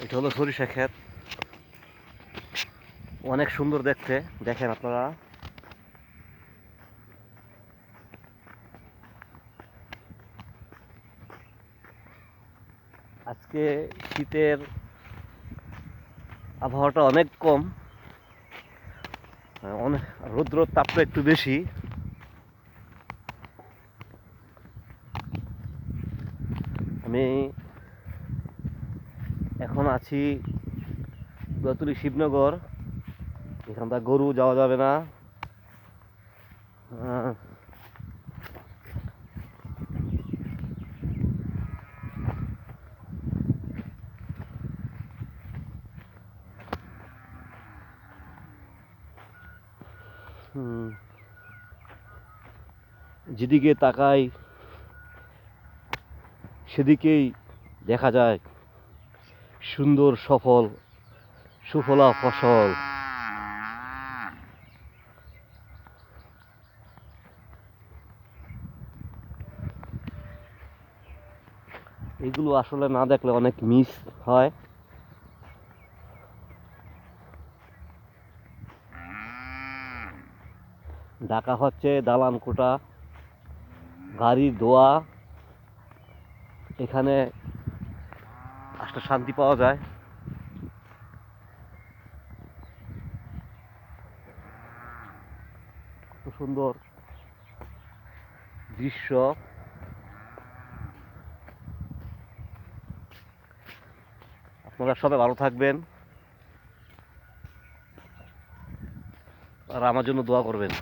এটা হলো সরিষা ক্ষেত। অনেক সুন্দর দেখতে। দেখেন আপনারা। আজকে শীতের আবহাওয়াটা অনেক কম। অনেক রৌদ্র তাপটা একটু বেশি। আমি এখন আছি দুয়াতুলি শিবনগর। এখানটা গরু যাওয়া যাবে না। যেদিকে তাকাই সেদিকেই দেখা যায়। সুন্দর, সফল, সুফলা ফসল। এগুলো আসলে না দেখলে অনেক মিস হয়। ঢাকা হচ্ছে দালান কোটা গাড়ি ধোয়া এখানে আসলে শান্তি পাওয়া যায়। কত সুন্দর দৃশ্য। আপনারা সবাই ভালো থাকবেন। আর আমার জন্য দোয়া করবেন।